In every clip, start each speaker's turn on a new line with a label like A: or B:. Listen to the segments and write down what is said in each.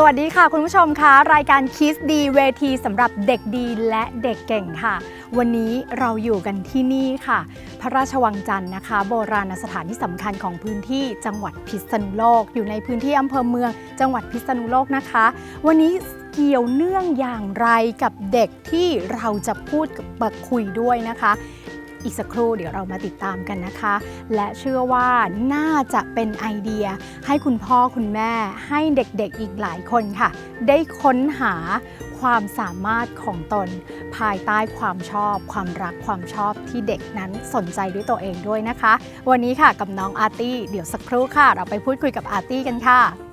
A: สวัสดีค่ะคุณผู้ชมคะรายการคิสดีเวทีสำหรับเด็กดีและเด็กเก่งค่ะ วันนี้เราอยู่กันที่นี่ค่ะ พระราชวังจันทร์นะคะ โบราณสถานที่สำคัญของพื้นที่จังหวัดพิษณุโลก อยู่ในพื้นที่อำเภอเมือง จังหวัดพิษณุโลกนะคะ วันนี้เกี่ยวเนื่องอย่างไรกับเด็กที่เราจะพูดกับคุยด้วยนะคะ อีกสักครู่เดี๋ยวเรามาติดตามกันนะคะ และเชื่อว่าน่าจะเป็นไอเดีย ให้คุณพ่อคุณแม่ให้เด็กๆอีกหลายคนค่ะ ได้ค้นหาความสามารถของตน ภายใต้ความชอบ ความรักความชอบที่เด็กนั้นสนใจด้วยตัวเองด้วยนะคะ วันนี้ค่ะกับน้องอาร์ตี้เดี๋ยวสักครู่ค่ะ เราไปพูดคุยกับอาร์ตี้กันค่ะ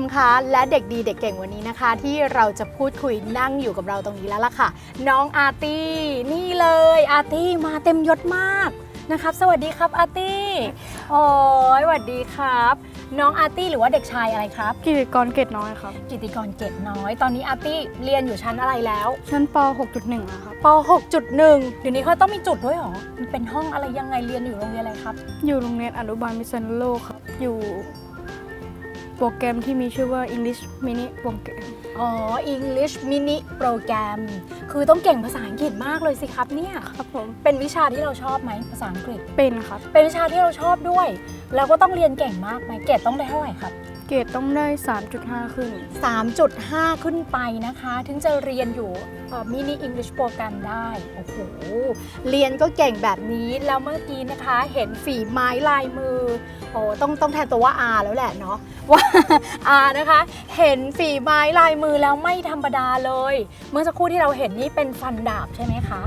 A: มคะและเด็กดีเด็กเก่งวันนี้นะคะ ที่เราจะพูดคุยนั่งอยู่กับเราตรงนี้แล้วล่ะค่ะ น้องอาร์ตี้นี่เลยอาร์ตี้มาเต็มยศมากนะครับ สวัสดีครับอาร์ตี้โอ้ยสวัสดีครับ น้องอาร์ตี้หรือว่าเด็กชายอะไรครับ
B: กิจกรเกตน้อยครับ
A: กิติกรเกตน้อย ตอนนี้อาร์ตี้เรียนอยู่ชั้นอะไรแล้ว
B: ชั้นป 6.1แล้วครับ
A: ป 6.1 เดี๋ยวนี้เขาต้องมีจุดด้วยเหรอมันเป็นห้องอะไรยังไงเรียนอยู่โรงเรียนอะไรครับ
B: อยู่โรงเรียนอนุบาลมิสซันโลกครับอยู่ โปรแกรมที่มีชื่อว่า English Mini โปรแกรม
A: อ๋อ English Mini โปรแกรมคือต้องเก่งภาษาอังกฤษมากเลยสิครับเนี่ย
B: ครับผม
A: เป็นวิชาที่เราชอบไหมภาษาอังกฤษ
B: เป็นครับ
A: เป็นวิชาที่เราชอบด้วย แล้วก็ต้องเรียนเก่งมากไหมเกรดต้องได้เท่าไหร่ครับ
B: เกรดต้องได้ 3.5 ขึ้น
A: 3.5 ขึ้นไปนะคะ ถึงจะเรียนอยู่มินิ English โปรแกรมได้ โอ้โห เรียนก็เก่งแบบนี้แล้วเมื่อกี้นะคะเห็นฝีไม้ลายมือ โอ้ต้องต้องแทนตัวว่า R แล้วแหละเนาะว่า R นะคะ เห็นฝีไม้ลายมือแล้วไม่ธรรมดาเลย เมื่อสักครู่ที่เราเห็นนี่เป็นฟันดาบใช่ไหมคะ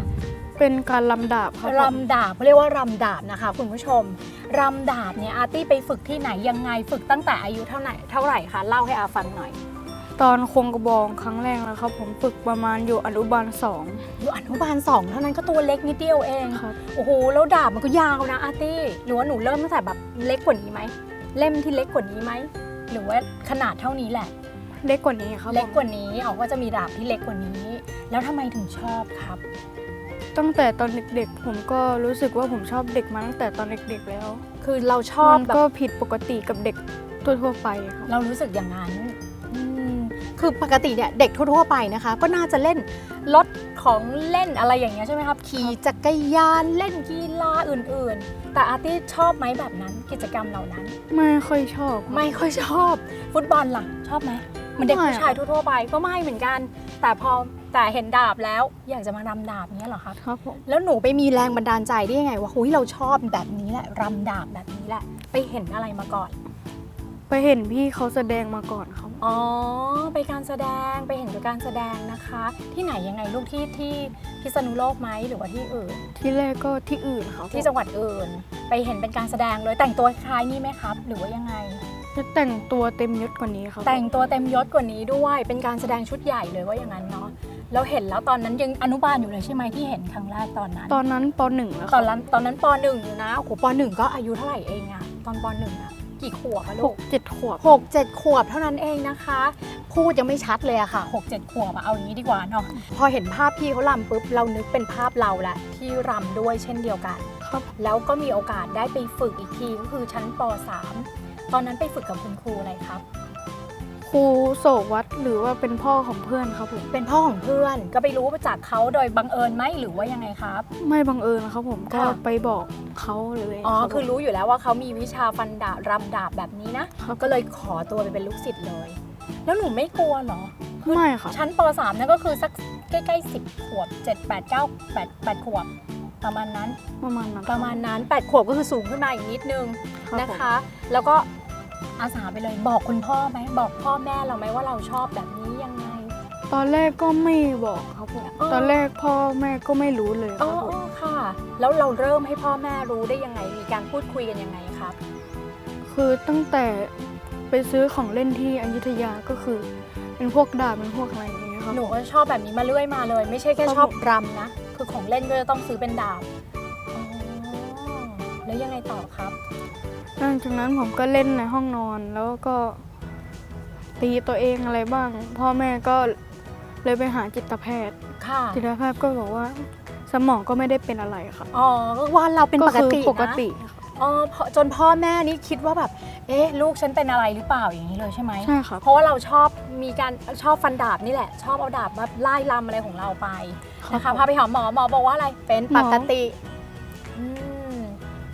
B: เป็นการลำดาบครับผม
A: รำดาบเขาเรียกว่ารำดาบนะคะ คุณผู้ชม รำดาบเนี่ยอาร์ตี้ไปฝึกที่ไหนยังไงฝึกตั้งแต่อายุเท่าไหร่เท่าไหร่คะเล่าให้อาฟังหน่อย
B: ตอนควงกระบองครั้งแรกแล้วครับผมฝึกประมาณอยู่อนุบาล
A: อยู่อนุบาลสองเท่านั้นก็ตัวเล็กนิดเดียวเอง
B: 2ครับ
A: โอ้โหแล้วดาบมันก็ยาวนะอาร์ตี้หรือว่าหนูเริ่มตั้งแต่แบบเล็กกว่านี้ไหมเล่มที่เล็กกว่านี้ไหมหรือว่าขนาดเท่านี้แหละ
B: เล็กกว่านี้ครับ
A: เล็ก
B: ผม
A: กว่านี้ออกว่าจะมีดาบที่เล็กกว่านี้ แล้วทำไมถึงชอบครับ
B: ตั้งแต่ตอนเด็กๆ ผมก็รู้สึกว่าผมชอบเด็กมาตั้งแต่ตอนเด็กๆแล้ว
A: คือเราชอบ
B: มัน
A: แบบ
B: ก็ผิดปกติกับเด็กทั่วๆไปครับ
A: เรารู้สึกอย่างนั้นอืมคือปกติเนี่ยเด็กทั่วๆไปนะคะ ก็น่าจะเล่นรถของเล่นอะไรอย่างเงี้ยใช่ไหมครับขี่จักรยานเล่นกีฬาอื่นๆ แต่อาร์ตี้ชอบไหมแบบนั้นกิจกรรมเหล่านั้น
B: ไม่ค่อยชอบครับ
A: ไม่ค่อยชอบฟุตบอลล่ะชอบไหมเหมือนเด็ก
B: ไม่
A: ผู้ชายทั่วๆไปก็ไม่เหมือนกัน แต่พอ แต่เห็นดาบแล้วอยากจะมารำดาบเนี้ยเหรอครับ
B: ครับผม
A: แล้วหนูไปมีแรงบันดาลใจได้ยังไงว่าหุยเราชอบแบบนี้แหละรำดาบแบบนี้แหละ ไปเห็นอะไรมาก่อน
B: ไปเห็นพี่เขาแสดงมาก่อนครับ
A: อ๋อไปการแสดงไปเห็นกับการแสดงนะคะ ที่ไหนยังไงลูกที่ที่พิษณุโลกไหมหรือว่าที่อื่น
B: ที่แรกก็ที่อื่นครับ
A: ที่จังหวัดอื่น ไปเห็นเป็นการแสดงเลยแต่งตัวคล้ายนี่ไหมครับ หรือว่ายังไง
B: จะแต่งตัวเต็มยศกว่านี้ครับ
A: แต่งตัวเต็มยศกว่านี้ด้วยเป็นการแสดงชุดใหญ่เลยว่าอย่างนั้นเนาะ แล้วเห็นแล้วตอนนั้นยังอนุบาลอยู่เลยใช่ไหมที่เห็นครั้งแรกตอนนั้น
B: ตอนนั้นปหนึ่งแล้วค
A: ต
B: รั
A: อบนนั้นตอนนั้นปหนึ่งอยู่นะโอ้โหปหนึ่งก็อายุเท่าไหร่เองอะตอนปหนึ่งอะกี่ขวบอะ
B: ห
A: ลู
B: ก
A: ก
B: เจ็ดขวบ
A: หกเจ็ดขวบเท่านั้นเองนะคะ พูดยังไม่ชัดเลยอะค่ะหกเจ็ดขวบอะเอาอย่างนี้ดีกว่าเนาะพอเห็นภาพพี่เขาลำปุ๊บเรานึกเป็นภาพเราแหละที่รำด้วยเช่นเดียวกัน
B: ครับ
A: แล้วก็มีโอกาสได้ไปฝึกอีกทีก็คือชั้นป .3 ตอนนั้นไปฝึกกับคุณครูอะไรครับ
B: ครูโศกวัดหรือว่าเป็นพ่อของเพื่อนครับผม
A: เป็นพ่อของเพื่อนก็ไปรู้มาจากเขาโดยบังเอิญไหมหรือว่ายังไงครับ
B: ไม่บังเอิญครับผมก็
A: ค่ะ
B: ไปบอกเขาเลย
A: อ๋อ
B: รับผม
A: คือรู้อยู่แล้วว่าเขามีวิชาฟันดาบรำดาบแบบนี้นะ
B: ครับ
A: ก็เลยขอตัวไปเป็นลูกศิษย์เลย แล้วหนูไม่กลัวเหรอ
B: ไม่ค่ะ
A: ชั้นป .3 นั่นก็คือสักใกล้ๆ 10 ขวบ 7 8 9 8 8 ขวบ ประมาณนั้น
B: ประมาณนั้น
A: ประมาณนั้น 8 ขวบก็คือสูงขึ้นมาอีกนิดนึง
B: ครับ
A: นะ
B: ผม
A: คะ แล้วก็ อาสาไปเลยบอกคุณพ่อไหมบอกพ่อแม่เราไหมว่าเราชอบแบบนี้ยังไง
B: ตอนแรกก็ไม่บอกครับผม
A: อ๋อ
B: ตอนแรกพ่อแม่ก็ไม่รู้เลยค
A: อ๋อ
B: รับผม
A: อ๋อค่ะ แล้วเราเริ่มให้พ่อแม่รู้ได้ยังไง มีการพูดคุยกันยังไงครับ
B: คือตั้งแต่ไปซื้อของเล่นที่อยุธยาก็คือ เป็นพวกดาบเป็นพวกอะไรอย่างเงี้ยครับ
A: หนูก็ชอบแบบนี้มาเรื่อยมาเลย ไม่ใช่แค่
B: ครับ
A: ชอบ
B: ผม
A: รำนะ คือของเล่นก็จะต้องซื้อเป็นดาบอ๋อแล้วยังไงต่อครับ
B: หลังจากนั้นผมก็เล่นในห้องนอนแล้วก็ตีตัวเองอะไรบ้าง พ่อแม่ก็เลยไปหาจิตแพทย์
A: ค่ะ
B: จิตแพทย์ก็บอกว่า สมองก็ไม่ได้เป็นอะไรครับ
A: อ๋อก็ว่าเราเป็นปกติ
B: คือปก
A: นะ
B: ติครับ
A: อ๋อพอจนพ่อแม่นี่คิดว่าแบบ เอ๊ะ ลูกฉันเป็นอะไรหรือเปล่าอย่างนี้เลยใช่ไหม
B: ใช่ครับ
A: เพราะว่าเราชอบมีการชอบฟันดาบนี่แหละ ชอบเอาดาบมาไล่ลำอะไรของเราไปนะคะ
B: ผม
A: พาไปหาหมอหมอบอกว่าอะไรเป็นปกติอืม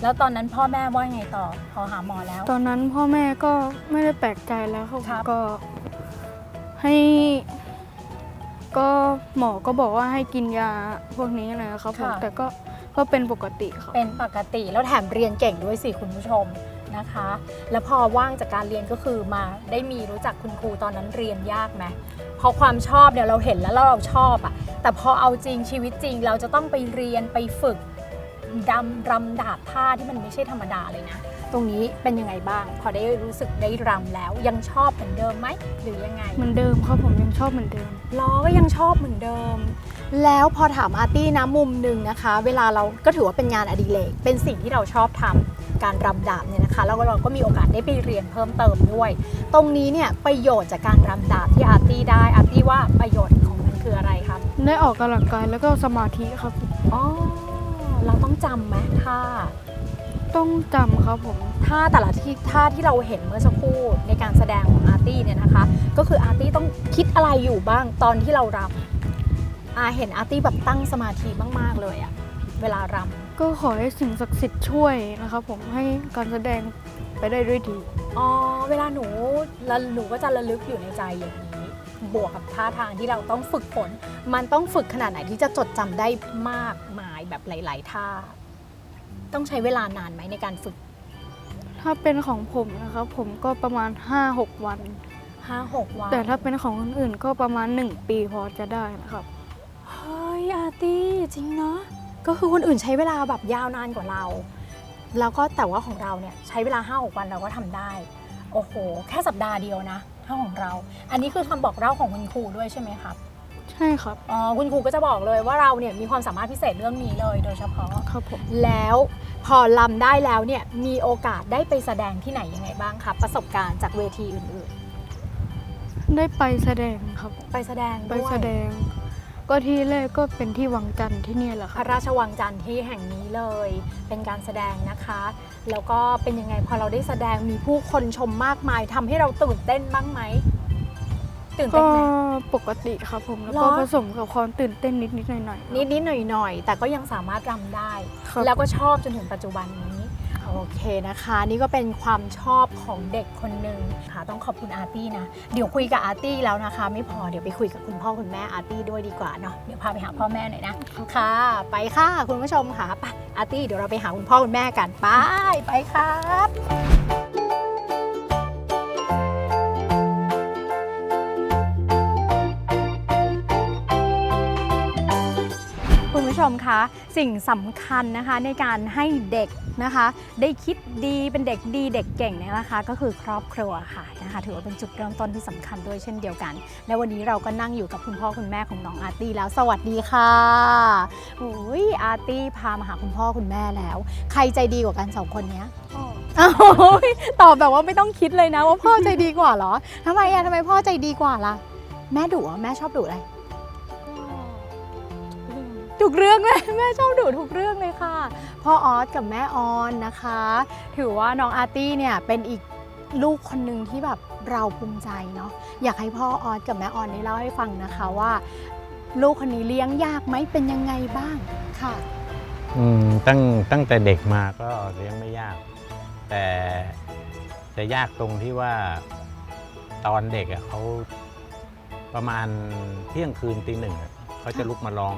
A: แล้วตอนนั้นพ่อแม่ว่าไงต่อพอหาหมอแล้ว
B: ตอนนั้นพ่อแม่ก็ไม่ได้แปลกใจแล้วครับ
A: ครับ
B: ก็ให้ ก็หมอก็บอกว่าให้กินยาพวกนี้นะครับผมแต่ก็ก็เป็นปกติครับ
A: เป็นปกติแล้วแถมเรียนเก่งด้วยสิคุณผู้ชมนะคะ แล้วพอว่างจากการเรียนก็คือมาได้มีรู้จักคุณครูตอนนั้นเรียนยากไหมเพราะความชอบเนี่ยเราเห็นแล้วเราชอบอะแต่พอเอาจริงชีวิตจริงเราจะต้องไปเรียนไปฝึก ดำรำดาบท่าที่มันไม่ใช่ธรรมดาเลยนะ ตรงนี้เป็นยังไงบ้าง พอได้รู้สึกได้รำแล้วยังชอบเหมือนเดิมไหมหรือยังไง
B: เหมือนเดิมครับผมยังชอบเหมือนเดิม
A: ล้อก็ยังชอบเหมือนเดิม แล้วพอถามอาร์ตี้นะมุมหนึ่งนะคะ เวลาเราก็ถือว่าเป็นงานอดิเรกเป็นสิ่งที่เราชอบทำการรำดาบเนี่ยนะคะ แล้วเราก็มีโอกาสได้ไปเรียนเพิ่มเติมด้วย ตรงนี้เนี่ยประโยชน์จากการรำดาบที่อาร์ตี้ได้อาร์ตี้ว่าประโยชน์ของมันคืออะไรครับ
B: ได้ออกกำลังกายแล้วก็สมาธิครับผม
A: อ๋อ เราต้องจำไหมท่า
B: ต้องจำครับผม
A: ท่าแต่ละที่ท่าที่เราเห็นเมื่อสักครู่ในการแสดงของอาร์ตี้เนี่ยนะคะ ก็คืออาร์ตี้ต้องคิดอะไรอยู่บ้างตอนที่เรารำอาเห็นอาร์ตี้แบบตั้งสมาธิมาก ๆ เลยอะเวลารำ
B: ก็ขอให้สิ่งศักดิ์สิทธิ์ช่วยนะครับผมให้การแสดงไปได้ด้วยดี
A: อ๋อเวลาหนูแล้วหนูก็จะระลึกอยู่ในใจอย่างนี้ บวกกับท่าทางที่เราต้องฝึกฝน มันต้องฝึกขนาดไหนที่จะจดจำได้มากมายแบบหลาย ๆ ท่า ต้องใช้เวลานานไหมในการฝึก
B: ถ้าเป็นของผมนะครับผมก็ประมาณ 5-6 วัน
A: 5-6 วัน
B: แต่ถ้าเป็นของคนอื่นก็ประมาณ 1 ปีพอจะได้นะครับ
A: เฮ้ยอาร์ตี้จริงเนาะก็คือคนอื่นใช้เวลาแบบยาวนานกว่าเรา แล้วก็แต่ว่าของเราเนี่ยใช้เวลา5-6วันเราก็ทำได้ โอ้โห แค่สัปดาห์เดียวนะ เท่าของเรา อันนี้คือคำบอกเล่าของคุณครูด้วยใช่ไหมครับ
B: ใช่ครับ
A: อ๋อคุณครูก็จะบอกเลยว่าเราเนี่ยมีความสามารถพิเศษเรื่องนี้เลยโดยเฉพาะ
B: ครับผม
A: แล้วพอลำได้แล้วเนี่ยมีโอกาสได้ไปแสดงที่ไหนยังไงบ้างครับประสบการณ์จากเวทีอื่น
B: ได้ไปแสดงครับผม
A: ๆไปแสดง
B: ไป
A: ด้วย
B: แสดง ก็ที่แรกก็เป็นที่วังจันทร์ที่เนี่ยแหละ
A: พ
B: ครั
A: ระ
B: บ
A: ราชวังจันทร์ที่แห่งนี้เลย เป็นการแสดงนะคะ แล้วก็เป็นยังไงพอเราได้แสดงมีผู้คนชมมากมายทำให้เราตื่นเต้นบ้างไหมตื่น
B: ก็
A: เต้นไหม
B: ปกติครับผมแล้ว
A: เหร
B: ก็
A: อ
B: ผสมกับความตื่นเต้นนิดๆหน่อยๆ
A: นิดนิดหน่อยหน่อยๆแต่ก็ยังสามารถรำได้
B: ครับ
A: แล้วก็ชอบจนถึงปัจจุบันนี้ โอเคนะคะ นี่ก็เป็นความชอบของเด็กคนหนึ่งค่ะ ต้องขอบคุณอาร์ตี้นะ เดี๋ยวคุยกับอาร์ตี้แล้วนะคะ ไม่พอเดี๋ยวไปคุยกับคุณพ่อคุณแม่อาร์ตี้ด้วยดีกว่าเนาะเดี๋ยวพาไปหาพ่อแม่หน่อยนะค่ะ ไปค่ะคุณผู้ชมค่ะไปอาร์ตี้เดี๋ยวเราไปหาคุณพ่อคุณแม่กันไปไปครับคุณผู้ชมคะสิ่งสำคัญนะคะในการให้เด็ก นะคะ ได้คิดดีเป็นเด็กดีเด็กเก่งเนี่ยนะคะ ก็คือครอบครัวค่ะนะคะถือว่าเป็นจุดเริ่มต้นที่สำคัญด้วยเช่นเดียวกัน และวันนี้เราก็นั่งอยู่กับคุณพ่อคุณแม่ของน้องอาร์ตี้แล้วสวัสดีค่ะอุ้ยอาร์ตี้พามาหาคุณพ่อคุณแม่แล้ว ใครใจดีกว่ากันสองคนเนี้ยอ้าวตอบแบบว่าไม่ต้องคิดเลยนะว่าพ่อใจดีกว่าเหรอทำไมอะทำไมพ่อใจดีกว่าล่ะ แม่ดุเหรอแม่ชอบดุอะไร ทุกเรื่องเลยแม่ชอบดูทุกเรื่องเลยค่ะ พ่อออสกับแม่ออนนะคะ ถือว่าน้องอาร์ตี้เนี่ยเป็นอีกลูกคนหนึ่งที่แบบเราภูมิใจเนาะอยากให้พ่อออสกับแม่ออนได้เล่าให้ฟังนะคะว่า ลูกคนนี้เลี้ยงยากไหมเป็นยังไงบ้างค่ะ
C: อืมตั้งตั้งแต่เด็กมาก็เลี้ยงไม่ยาก แต่จะยากตรงที่ว่าตอนเด็กอะเขาประมาณเที่ยงคืนตีหนึ่งอะเขาจะลุกมาร้อง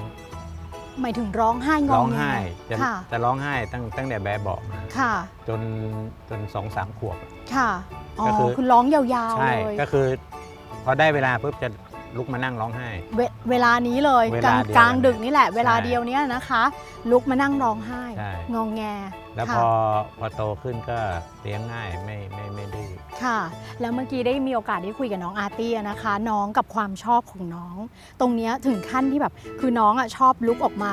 A: หมายถึงร้องไห้ง
C: ร้
A: อ
C: อง
A: แง
C: ไห้จะ
A: ค่ะ
C: จะร้องไห้ตั้งตั้งแต่แบบเบาะมา
A: ค่ะ
C: จนจนสองสามขวบอะ
A: ค่ะอ๋อ
C: ก็คือ
A: คือร้องยาวๆ
C: ใช่
A: เลย
C: ก็คือ พอได้เวลาปุ๊บจะลุกมานั่งร้องไห้
A: เวเวลานี้เลย
C: เว
A: กลา
C: ลางเดียว
A: กลางดึกนี่แหละ เวลา
C: ใช่
A: เดียวเนี้ยนะคะ ลุกมานั่งร้องไห้
C: ใช่
A: งองแง
C: แล้ว
A: ค่ะ
C: พอพอโตขึ้นก็เลี้ยงง่ายไม่ไม่ไม่ดื้อ
A: ค่ะ แล้วเมื่อกี้ได้มีโอกาสได้คุยกับน้องอาร์ตี้อะนะคะ น้องกับความชอบของน้อง ตรงเนี้ยถึงขั้นที่แบบคือน้องอะชอบลุกออกมา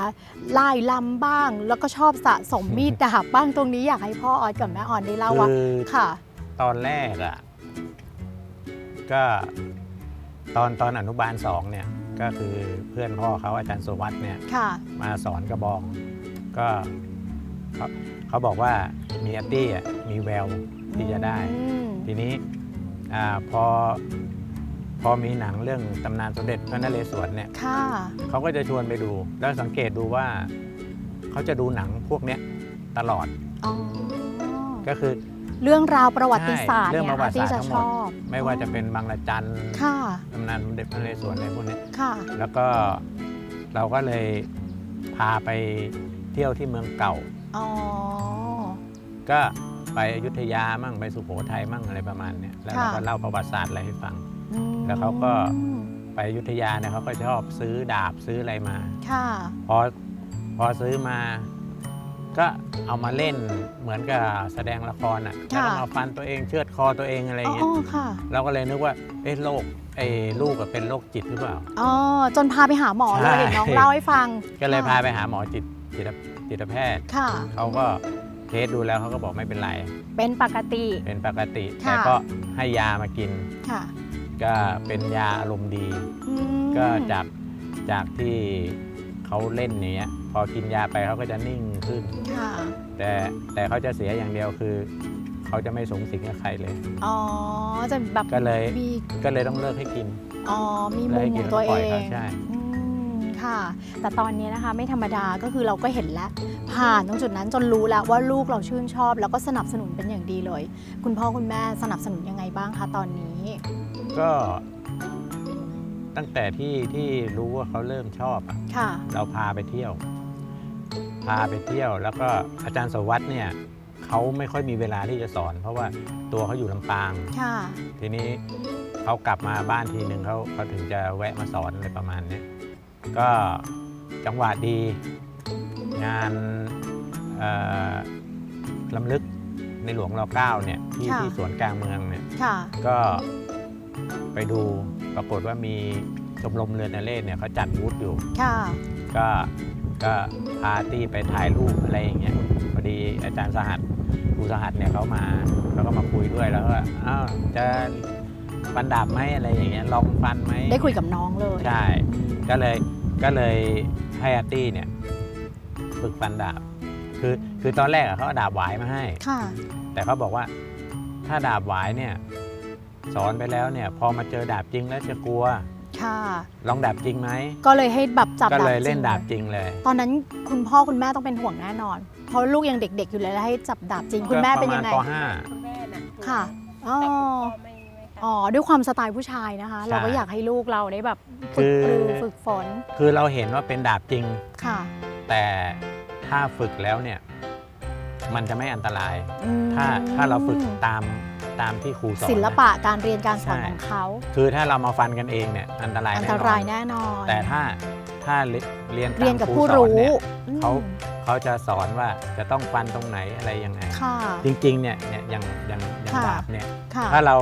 A: ไล่ลำบ้าง แล้วก็ชอบสะสมมีดดาบบ้างตรงนี้อยากให้พ่อออสกับแม่ออนได้เล่าว่า
C: คือ
A: ค่ะ
C: ตอนแรกอะก็ตอนตอนอนุบาลสองเนี่ยก็คือเพื่อนพ่อเขาอาจารย์สุวัสด์เนี่ย
A: ค่ะ
C: มาสอนกระบอง ก็เขา เขาบอกว่ามีอาร์ตี้อะมีแววที่จะได้
A: อืม
C: ทีนี้อาพอพอมีหนังเรื่องตำนานสมเด็จพระนเรศวรเนี่ย
A: ค่ะ
C: เขาก็จะชวนไปดู แล้วสังเกตดูว่าเขาจะดูหนังพวกเนี้ยตลอด
A: อ๋อ
C: ก็คือ
A: เรื่องราวประวัติศาสตร์
C: ใช่เรื่อง
A: เนี่ย
C: ประวั
A: อา
C: ติ
A: ร์ตี้
C: ศาสตร์
A: จะ
C: ทั้ง
A: ช
C: หมด
A: อบ
C: ไม่ว่าจะเป็นบางระจัน
A: ค่ะ
C: ตำนานสมเด็จพระนเรศวรอะไรพวกเนี้ย
A: ค่ะ
C: แล้วก็เราก็เลยพาไปเที่ยวที่เมืองเก่า
A: อ๋อ
C: ก็ไปอยุธยามั่งไปสุโขทัยมั่งอะไรประมาณเนี้ยแล้วเราก็เล่าประวัติศาสตร์อะไรให้ฟัง
A: อืม
C: แล้วเขาก็ ไปอยุธยาเนี่ยเขาก็ชอบซื้อดาบซื้ออะไรมา
A: ค่ะ
C: พอพอซื้อมา ก็เอามาเล่นเหมือนกับแสดงละครอะแล้วก็
A: ค่ะ
C: มาฟันตัวเองเชือดคอตัวเองอะไรอย่างเงี้
A: อ๋
C: ย
A: อค่ะ
C: เราก็เลยนึกว่า เอ๊ะโรคไอ้ลูกอะเป็นโรคจิตหรือเปล่า
A: อ๋อ จนพาไปหาหมอเลย
C: ใช่
A: น้องเล่าให้ฟัง
C: ก็เลย
A: ค่ะ
C: พาไปหาหมอจิตจิต จิตแพทย์
A: ค่ะ
C: เขาก็เทสดูแล้วเขาก็บอกไม่เป็นไร
A: เป็นปกติ
C: เป็นปกติ
A: ค่ะ
C: แต่ก็ให้ยามากิน
A: ค่ะ
C: ก็เป็นยาอารมณ์ดี
A: อืม
C: ก็จากจากที่เขาเล่นอย่างเงี้ย พอกินยาไปเขาก็จะนิ่งขึ้น
A: ค่ะ
C: แต่แต่เขาจะเสียอย่างเดียวคือ เขาจะไม่สงสิงกับใครเลย
A: อ๋อ จะแบบ
C: ก็เลย
A: มี
C: ก็เลยต้องเลิกให้กิน
A: อ๋อ มี
C: เลิ
A: มุ
C: ก
A: ม
C: ให้
A: ข
C: กิ
A: อง
C: น
A: ตัว
C: แล้ว
A: เอ
C: ปล่อยเขา
A: ง
C: ใช่
A: อืม ค่ะ แต่ตอนนี้นะคะไม่ธรรมดาก็คือเราก็เห็นแล้ว ผ่านตรงจุดนั้นจนรู้แล้วว่าลูกเราชื่นชอบ แล้วก็สนับสนุนเป็นอย่างดีเลย คุณพ่อคุณแม่สนับสนุนยังไงบ้างคะตอนนี้
C: ก็ตั้งแต่ที่ที่รู้ว่าเขาเริ่มชอบอะ
A: ค่ะ
C: เราพาไปเที่ยว พาไปเที่ยว แล้วก็อาจารย์สวัสด์เนี่ยเขาไม่ค่อยมีเวลาที่จะสอน เพราะว่าตัวเขาอยู่ลำปาง
A: ค่ะ
C: ทีนี้เขากลับมาบ้านทีหนึ่งเขาเขาถึงจะแวะมาสอนอะไรประมาณเนี้ย ก็จังหวะดี งานเอ่อลำลึกในหลวงรอเก้าเนี่ยที่
A: ค่ะ
C: ที่สวนกลางเมืองเนี่ย
A: ค่ะ
C: ก็ไปดูปรากฏว่ามีชมรมเรือนเรศเนี่ยเขาจัดบูธอยู่
A: ค่ะ
C: ก็ก็พาตี้ไปถ่ายรูปอะไรอย่างเงี้ยพอดีอาจารย์สหัสครูสหัสเนี่ยเขามาแล้วก็มาคุยด้วยแล้วก็อ้าวจะฟันดาบไหมอะไรอย่างเงี้ยลองฟันไหม
A: ได้คุยกับน้องเลย
C: ใช่ ก็เลย ก็เลยให้อาร์ตี้เนี่ยฝึกฟันดาบ คือคือตอนแรกอะเขาเอาดาบหวายมาให้
A: ค่ะ
C: แต่เขาบอกว่าถ้าดาบหวายเนี่ยสอนไปแล้วเนี่ย พอมาเจอดาบจริงแล้วจะกลัว
A: ค่ะ
C: ลองดาบจริงไหม
A: ก็เลยให้แบบจับ
C: ก็
A: ดาบ
C: เลยเล่น
A: จริง
C: ดาบจริงเลย
A: ตอนนั้นคุณพ่อคุณแม่ต้องเป็นห่วงแน่นอน เพราะลูกยังเด็ก ๆ อยู่เลยแล้วให้จับดาบจริง คุณแม่เป็นยังไง
C: ก็ประมาณป
D: คุณแม่น่ะ
A: ค่ะอ๋อ
D: แต่คุณพ่อไม่ไม่ค่ะ
A: อ๋อ ด้วยความสไตล์ผู้ชายนะคะ เราก็อยากให้ลูกเราได้แบบฝึกปรือฝึกฝน
C: คือเราเห็นว่าเป็นดาบจริง
A: ค่ะ
C: แต่ถ้าฝึกแล้วเนี่ย มันจะไม่อันตราย
A: อืม
C: ถ้าถ้าเราฝึกตามตามที่ครูสอน
A: ศิล
C: น
A: ปะการเรียนการสอน
C: ใช่
A: ของเขา
C: คือถ้าเรามาฟันกันเองเนี่ยอันตราย
A: อัน
C: แน่
A: ต
C: นอ
A: ราย
C: น
A: แน่นอน
C: แต่ถ้าถ้าเรียน
A: เรียน
C: ตาม
A: กับ
C: ครู
A: ผู้
C: สอน
A: รู้
C: เนี่ย
A: อืม
C: เขาเขาจะสอนว่าจะต้องฟันตรงไหนอะไรยังไง
A: ค่ะ
C: จริงๆเนี่ยเนี่ยอย่างอย่างอย่าง
A: ค่ะ
C: ดาบเนี่ย
A: ค่ะ
C: ถ้าเรา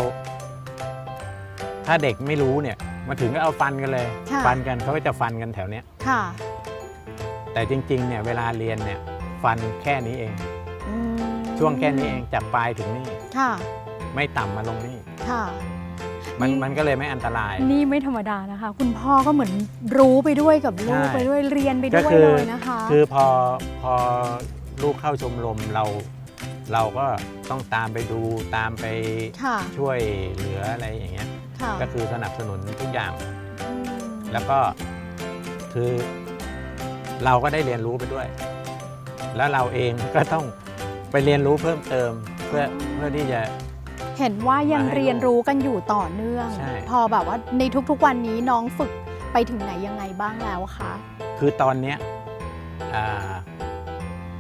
C: ถ้าเด็กไม่รู้เนี่ยมาถึงก็เอาฟันกันเลย
A: ค่ะ
C: ฟันกันเขาก็จะฟันกันแถวเนี้ย
A: ค่ะ
C: แต่จริงๆเนี่ยเวลาเรียนเนี่ยฟันแค่นี้เอง
A: อืม
C: ช่วงแค่นี้เองจากปลายถึงนี่
A: ค่ะ
C: ไม่ต่ำมาลงนี่
A: ค่ะ
C: มัน
A: นี่
C: มันก็เลยไม่อันตราย
A: นี่ไม่ธรรมดานะคะ คุณพ่อก็เหมือนรู้ไปด้วยกับลูก
C: ใช่
A: ไปด้วยเรียนไป
C: ก็
A: ด้วย
C: คือ
A: เลยนะคะ
C: คือพอพอลูกเข้าชมรมเรา เราก็ต้องตามไปดูตามไป
A: ค่ะ
C: ช่วยเหลืออะไรอย่างเงี้ย
A: ค่ะ
C: ก็คือสนับสนุนทุกอย่าง
A: อืม
C: แล้วก็คือเราก็ได้เรียนรู้ไปด้วย แล้วเราเองก็ต้องไปเรียนรู้เพิ่มเติมเพื่อเพื่อที่จะ
A: เห็นว่ายัง
C: มาให้
A: เรียนรู้กันอยู่ต่อเนื่อง
C: ใช่
A: พอแบบว่าในทุกๆวันนี้น้องฝึกไปถึงไหนยังไงบ้างแล้วคะ
C: คือตอนเนี้ยอ่า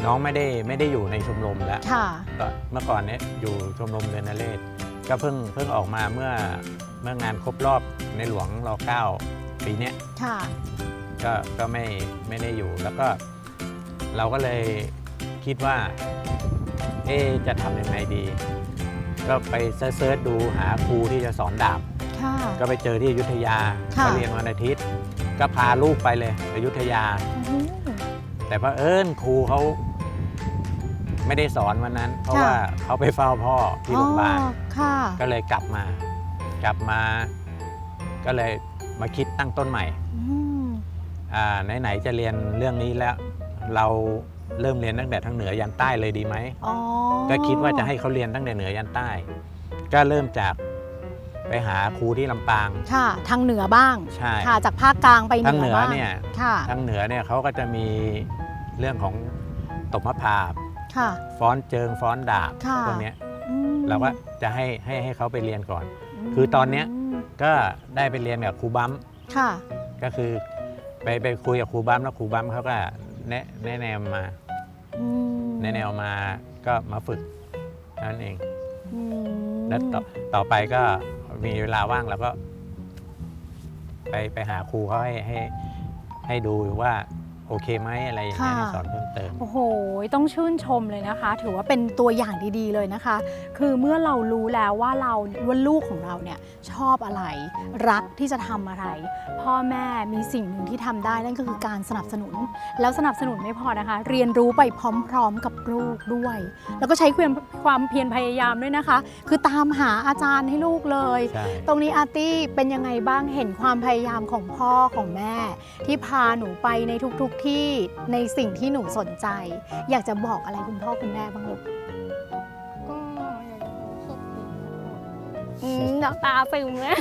C: น้องไม่ได้ไม่ได้อยู่ในชมรมแล้ว
A: ค่ะ
C: ก็เมื่อก่อนเนี้ยอยู่ชมรมเรือนนเรศก็เพิ่งเพิ่งออกมาเมื่อ เมื่องานครบรอบในหลวงรอเก้าปีเนี้ยค่ะ ก็ก็ไม่ไม่ได้อยู่แล้วก็เราก็เลยคิดว่า เอ๊ะจะทำยังไงดี ก็ไปเซิร์ชๆดูหาครูที่จะสอนดาบ
A: ค่ะ
C: ก็ไปเจอที่อยุธยา
A: ค่ะ
C: ก็เรียนวันอาทิตย์ ก็พาลูกไปเลยอยุธยา
A: อืม
C: แต่พอเผอิญครูเขาไม่ได้สอนวันนั้น เพราะ
A: ค่ะ
C: ว่าเขาไปเฝ้าพ่อที่โรงพยาบาล
A: อ๋อค่ะ
C: ก็เลยกลับมา กลับมาก็เลยมาคิดตั้งต้นใหม่
A: อืม
C: อ่าไหนๆจะเรียนเรื่องนี้แล้ว เราเริ่มเรียนตั้งแต่ทางเหนือยันใต้เลยดีไหม
A: อ๋อ
C: ก็คิดว่าจะให้เขาเรียนตั้งแต่เหนือยันใต้ ก็เริ่มจากไปหาครูที่ลำปาง
A: ค่ะ ทางเหนือบ้าง
C: ใช่
A: ค่ะ จากภาคกลางไปเห
C: ทาง
A: นื
C: เหนื
A: อ
C: อ
A: บ้าง
C: เนี่ย
A: ค่ะ
C: ทางเหนือเนี่ยเขาก็จะมีเรื่องของตบมะพร้าว
A: ค่ะ
C: ฟ้อนเจิงฟ้อนดาบ
A: ค่ะ
C: พวกเนี้ย
A: อืม
C: เราก็จะให้ให้ให้เขาไปเรียนก่อน คือตอนเนี้ย
A: ม
C: ก็ได้ไปเรียนกับครูบัม
A: ค่ะ
C: ก็คือไปไปคุยกับครูบัมแล้วครูบัมเขาก็แนะแนะแนวมา
A: อืม
C: แนะแนวมาก็มาฝึกเท่านั้นเอง
A: อืม
C: แล้วต่อต่อไปก็มีเวลาว่างเราก็ ไปไปหาครูเขาให้ให้ให้ดูว่า โอโอเคไหมอะไรอย่างเงี้ย
A: ค่ะ
C: ให้สอนเพิ่มเติม
A: โอ้โห ต้องชื่นชมเลยนะคะ ถือว่าเป็นตัวอย่างดีๆเลยนะคะ คือเมื่อเรารู้แล้วว่าเราว่าลูกของเราเนี่ยชอบอะไร รักที่จะทำอะไร พ่อแม่มีสิ่งหนึ่งที่ทำได้นั่นก็คือการสนับสนุน แล้วสนับสนุนไม่พอนะคะ เรียนรู้ไปพร้อมๆกับลูกด้วย แล้วก็ใช้ความความเพียรพยายามด้วยนะคะ คือตามหาอาจารย์ให้ลูกเลย
C: ใช่
A: ตรงนี้อาร์ตี้เป็นยังไงบ้างเห็นความพยายามของพ่อของแม่ ที่พาหนูไปในทุกๆทที่ในสิ่งที่หนูสนใจ อยากจะบอกอะไรคุณพ่อคุณแม่บ้างลูก
B: ก็อยากจะขอบคุณ
A: อืมน้ำตาซึมนะ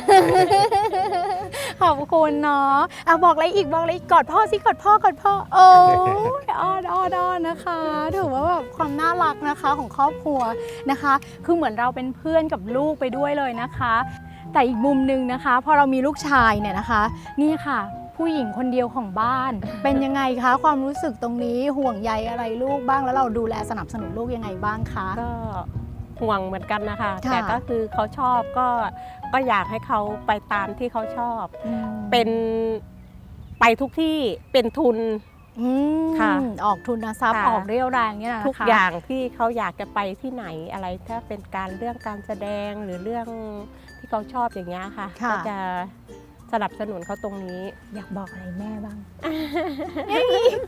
A: ขอบคุณเนาะอะบอกอะไรอีกบอกอะไรอีกกอดพ่อสิกอดพ่อกอดพ่อโอ้ยอ้อนอ้อนอ้อนนะคะถือว่าแบบความน่ารักนะคะของครอบครัวนะคะ คือเหมือนเราเป็นเพื่อนกับลูกไปด้วยเลยนะคะ แต่อีกมุมหนึ่งนะคะ พอเรามีลูกชายเนี่ยนะคะ นี่ค่ะ ผู้หญิงคนเดียวของบ้าน เป็นยังไงคะ ความรู้สึกตรงนี้ห่วงใยอะไรลูกบ้าง แล้วเราดูแลสนับสนุนลูกยังไงบ้างคะ
D: ก็ห่วงเหมือนกันนะคะ
A: ค่ะ
D: แต่ก็คือเขาชอบก็ก็อยากให้เขาไปตามที่เขาชอบ
A: อืม
D: เป็นไปทุกที่เป็นทุน
A: อืม
D: ค่ะ
A: ออกทุนทรัพย์
D: ค่ะ
A: ออกเรี่ยวแรงเนี่ยนะคะ
D: ทุกอย่างที่เขาอยากจะไปที่ไหนอะไร ถ้าเป็นการเรื่องการแสดงหรือเรื่องที่เขาชอบอย่างเงี้ยค่ะ
A: ค่ะ
D: ก็จะ สนับสนุนเขาตรงนี้
A: อยากบอกอะไรแม่บ้าง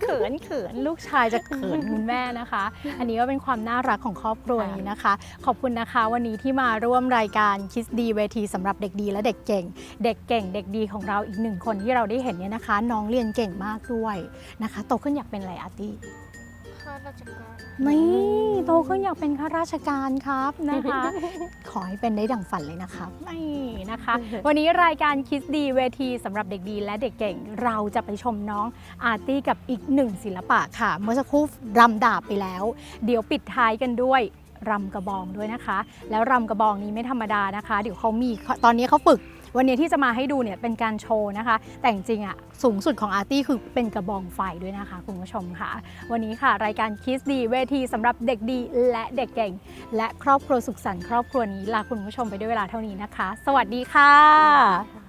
A: เขินเขินลูกชายจะเขินคุณแม่นะคะ อันนี้ก็เป็นความน่ารักของครอบครัวนี้นะคะ ขอบคุณนะคะ วันนี้ที่มาร่วมรายการคิสดีเวทีสำหรับเด็กดีและเด็กเก่ง เด็กเก่ง เด็กดีของเราอีกหนึ่งคนที่เราได้เห็นเนี่ยนะคะ น้องเรียนเก่งมากด้วยนะคะ โตขึ้นอยากเป็นอะไรอาร์ตี้
B: ข้าราชการ
A: นี่โตขึ้นอยากเป็นข้าราชการครับนะคะ ขอให้เป็นได้ดังฝันเลยนะครับไม่นะคะ วันนี้รายการคิสดีเวทีสำหรับเด็กดีและเด็กเก่ง เราจะไปชมน้องอาร์ตี้กับอีกหนึ่งศิลปะค่ะ เมื่อสักครู่รำดาบไปแล้ว เดี๋ยวปิดท้ายกันด้วยรำกระบองด้วยนะคะ แล้วรำกระบองนี้ไม่ธรรมดานะคะ เดี๋ยวเขามีตอนนี้เขาฝึก วันนี้ที่จะมาให้ดูเนี่ยเป็นการโชว์นะคะ แต่จริงๆอะสูงสุดของอาร์ตี้คือเป็นกระบองไฟด้วยนะคะ คุณผู้ชมค่ะ วันนี้ค่ะ รายการคิสดีเวทีสำหรับเด็กดีและเด็กเก่ง และครอบครัวสุขสันต์ครอบครัวนี้ลาคุณผู้ชมไปด้วยเวลาเท่านี้นะคะ สวัสดีค่ะ